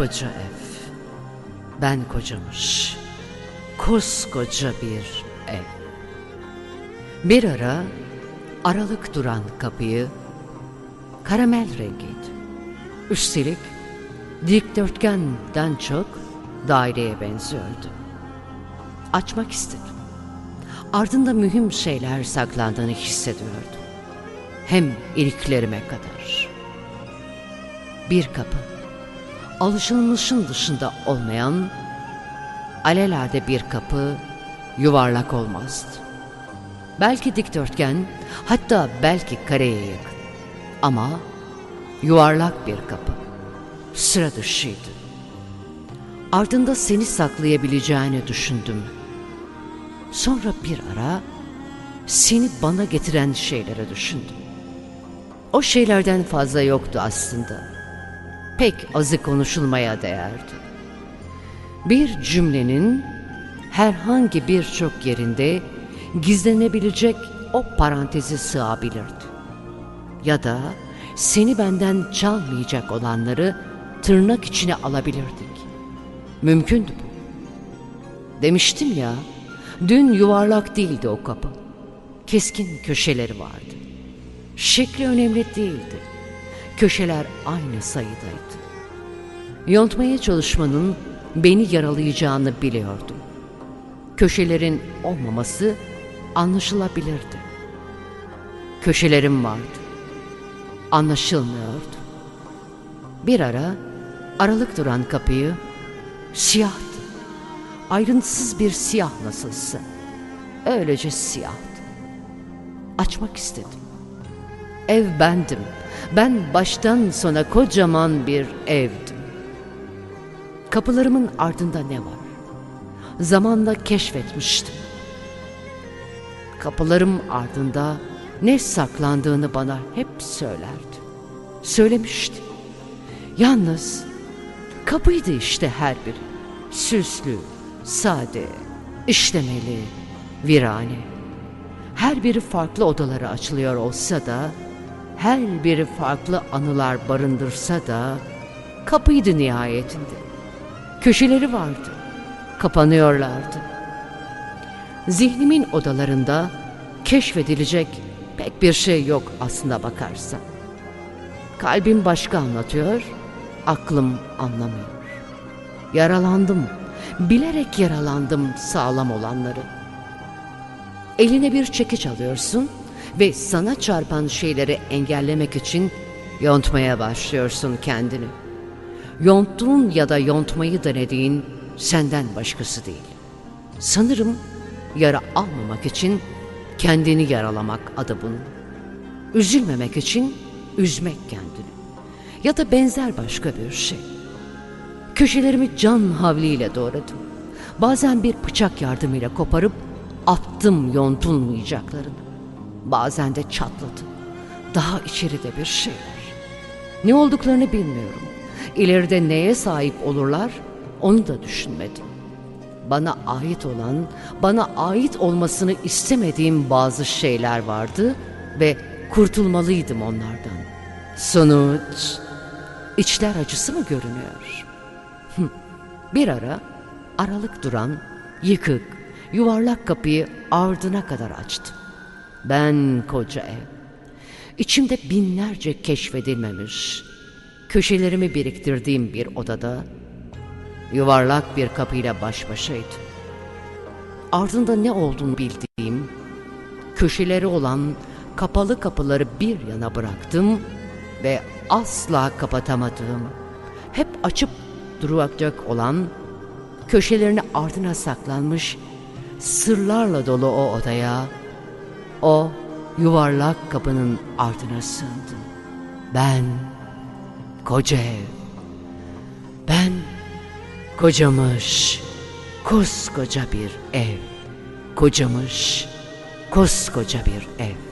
koca ev. Ben kocamış. Koskoca bir ev. Bir ara aralık duran kapıyı karamel rengiydi. Üstelik dikdörtgenden çok daireye benziyordu. Açmak istedim. Ardında mühim şeyler saklandığını hissediyordum. Hem iliklerime kadar. Bir kapı. Alışılmışın dışında olmayan, alelade bir kapı yuvarlak olmazdı. Belki dikdörtgen, hatta belki kareye yakın. Ama yuvarlak bir kapı. Sıra dışıydı. Ardında seni saklayabileceğini düşündüm. Sonra bir ara seni bana getiren şeylere düşündüm. O şeylerden fazla yoktu aslında. Pek azı konuşulmaya değerdi. Bir cümlenin herhangi birçok yerinde gizlenebilecek o parantezi sığabilirdi. Ya da seni benden çalmayacak olanları tırnak içine alabilirdik. Mümkündü bu. Demiştim ya, dün yuvarlak değildi o kapı. Keskin köşeleri vardı. Şekli önemli değildi. Köşeler aynı sayıdaydı. Yontmaya çalışmanın beni yaralayacağını biliyordum. Köşelerin olmaması anlaşılabilirdi. Köşelerim vardı. Anlaşılmıyordu. Bir ara aralık duran kapıyı siyahtı. Ayrıntısız bir siyah nasılsa. Öylece siyahtı. Açmak istedim. Ev bendim. Ben baştan sona kocaman bir evdim. Kapılarımın ardında ne var? Zamanla keşfetmiştim. Kapılarım ardında ne saklandığını bana hep söylerdi. Söylemişti. Yalnız kapıydı işte her biri. Süslü, sade, işlemeli, virane. Her biri farklı odalara açılıyor olsa da, her biri farklı anılar barındırsa da, kapıydı nihayetinde. Köşeleri vardı, kapanıyorlardı. Zihnimin odalarında keşfedilecek pek bir şey yok aslında bakarsan. Kalbim başka anlatıyor, aklım anlamıyor. Yaralandım, bilerek yaralandım sağlam olanları. Eline bir çekiç alıyorsun ve sana çarpan şeyleri engellemek için yontmaya başlıyorsun kendini. Yonttuğun ya da yontmayı denediğin senden başkası değil. Sanırım yara almamak için kendini yaralamak adı bunun. Üzülmemek için üzmek kendini. Ya da benzer başka bir şey. Köşelerimi can havliyle doğradım. Bazen bir bıçak yardımıyla koparıp attım yontulmayacaklarını. Bazen de çatladı. Daha içeride bir şey var. Ne olduklarını bilmiyorum. İleride neye sahip olurlar onu da düşünmedim. Bana ait olan, bana ait olmasını istemediğim bazı şeyler vardı ve kurtulmalıydım onlardan. Sonuç, içler acısı mı görünüyor? Bir ara aralık duran, yıkık, yuvarlak kapıyı ardına kadar açtım. Ben koca ev. İçimde binlerce keşfedilmemiş, köşelerimi biriktirdiğim bir odada yuvarlak bir kapıyla baş başaydım. Ardında ne olduğunu bildiğim, köşeleri olan kapalı kapıları bir yana bıraktım ve asla kapatamadığım, hep açıp duracak olan, köşelerini ardına saklanmış, sırlarla dolu o odaya, o yuvarlak kapının ardına sığındım. Ben koca ev, ben kocamış, koskoca bir ev, kocamış, koskoca bir ev.